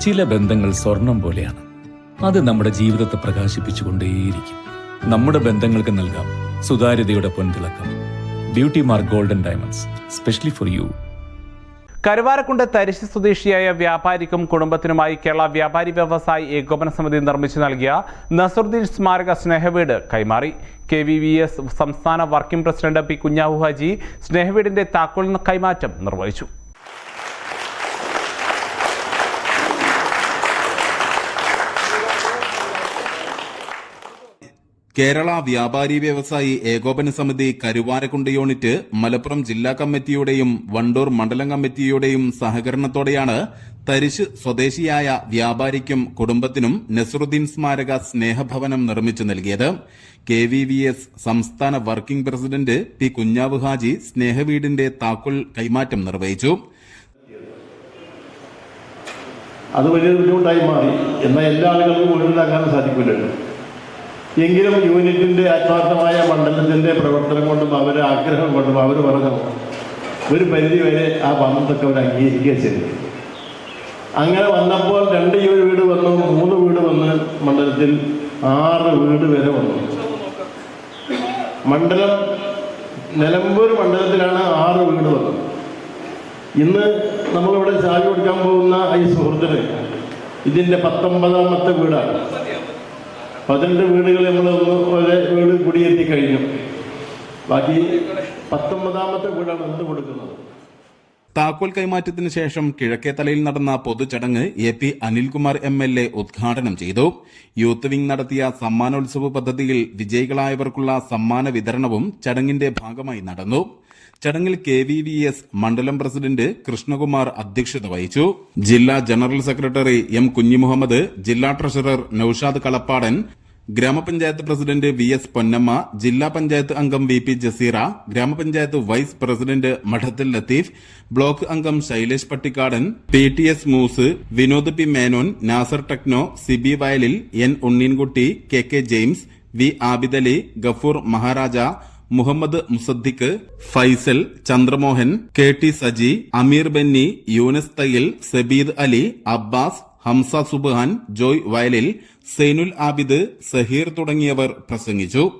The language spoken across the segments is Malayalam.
ചില ബന്ധങ്ങൾ സ്വർണം പോലെയാണ്. അത് നമ്മുടെ ജീവിതത്തെ പ്രകാശിപ്പിച്ചുകൊണ്ടേയിരിക്കും. നമ്മുടെ ബന്ധങ്ങൾക്ക് നൽകാം സുതാര്യതയുടെ പൊൻതിളക്കം. Beauty mark golden diamonds specially for you Karuvarakundu Tharissu സ്വദേശിയായ വ്യാപാരിക്കും കുടുംബത്തിനുമായി കേരള വ്യാപാരി വ്യവസായി ഏകോപന സമിതി നിർമ്മിച്ചു നൽകിയ നസറുദ്ദീൻ സ്മാരക സ്നേഹവീട് കൈമാറി. കെ വി വി എസ് സംസ്ഥാന working president P Kunjahu Haji സ്നേഹവീടിന്റെ താക്കോൽ കൈമാറ്റം നിർവഹിച്ചു. കേരള വ്യാപാരി വ്യവസായി ഏകോപന സമിതി കരുവാരക്കുണ്ട് യൂണിറ്റ് മലപ്പുറം ജില്ലാ കമ്മിറ്റിയുടെയും വണ്ടൂർ മണ്ഡലം കമ്മിറ്റിയുടെയും സഹകരണത്തോടെയാണ് തരിശ് സ്വദേശിയായ വ്യാപാരിക്കും കുടുംബത്തിനും നസറുദ്ദീൻ സ്മാരക സ്നേഹഭവനം നിർമ്മിച്ചു നൽകിയത്. കെ വി വി എസ് സംസ്ഥാന working president P Kunhavu Haji സ്നേഹവീടിന്റെ താക്കോൽ കൈമാറ്റം നിർവഹിച്ചു. അത് വലിയ ബുദ്ധിമുട്ടായി മാറി. എന്നാൽ എല്ലാ ആളുകൾക്കും മുഴുവനാക്കാൻ സാധിക്കില്ലല്ലോ എങ്കിലും യൂണിറ്റിന്റെ ആത്മാർത്ഥമായ മണ്ഡലത്തിന്റെ പ്രവർത്തനം കൊണ്ടും അവരെ ആഗ്രഹം കൊണ്ടും അവർ പറഞ്ഞു ഒരു പരിധി വരെ ആ ബന്ധത്തൊക്കെ അവർ അംഗീകരിക്കുക ചെയ്തു. അങ്ങനെ വന്നപ്പോൾ രണ്ട് വീട് വന്നു മൂന്ന് വീട് വന്ന് മണ്ഡലത്തിൽ ആറ് വീട് വരെ വന്നു. മണ്ഡലം നിലമ്പൂർ മണ്ഡലത്തിലാണ് ആറ് വീട് വന്നത്. ഇന്ന് നമ്മളിവിടെ ചാവി കൊടുക്കാൻ പോകുന്ന ഈ സുഹൃത്തിന് ഇതിന്റെ പത്തൊമ്പതാമത്തെ വീടാണ്. പതിനെട്ട് വീടുകൾ നമ്മൾ ഒരേ വീട് കുടിയെത്തി കഴിഞ്ഞു. ബാക്കി പത്തൊമ്പതാമത്തെ വീടാണ് ഇന്ന് കൊടുക്കുന്നത്? താക്കോൽ കൈമാറ്റത്തിന് ശേഷം കിഴക്കേത്തലയിൽ നടന്ന പൊതുചടങ്ങ് A P Anilkumar M L A ഉദ്ഘാടനം ചെയ്തു. യൂത്ത് വിംഗ് നടത്തിയ സമ്മാനോത്സവ പദ്ധതിയിൽ വിജയികളായവർക്കുള്ള സമ്മാന വിതരണവും ചടങ്ങിന്റെ ഭാഗമായി നടന്നു. ചടങ്ങിൽ കെ വി വി എസ് മണ്ഡലം പ്രസിഡന്റ് കൃഷ്ണകുമാർ അധ്യക്ഷത വഹിച്ചു. ജില്ലാ ജനറൽ സെക്രട്ടറി എം കുഞ്ഞിമുഹമ്മദ് ജില്ലാ ട്രഷറർ നൌഷാദ് കളപ്പാടൻ ഗ്രാമപഞ്ചായത്ത് പ്രസിഡന്റ് വി എസ് പൊന്നമ്മ ജില്ലാ പഞ്ചായത്ത് അംഗം വി പി ജസീറ ഗ്രാമപഞ്ചായത്ത് vice president Madathil Latheef block അംഗം Shailesh Pattikkadan P T S Moos Vinod P Menon Nasar Techno Siby Vayalil N Unneenkutty K K James V Abidali Gafoor Maharaja Muhammad Musaddiq Faisal Chandramohan K T Saji Ameer Benny Yunus Thayil Sabeed Ali Abbas Hamsa Subhan Joy Vayalil Sainul Abid Saheer തുടങ്ങിയവർ പ്രസംഗിച്ചു.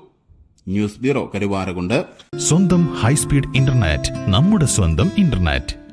News bureau Karuvarakundu. സ്വന്തം ഹൈസ്പീഡ് ഇന്റർനെറ്റ് നമ്മുടെ സ്വന്തം ഇന്റർനെറ്റ്.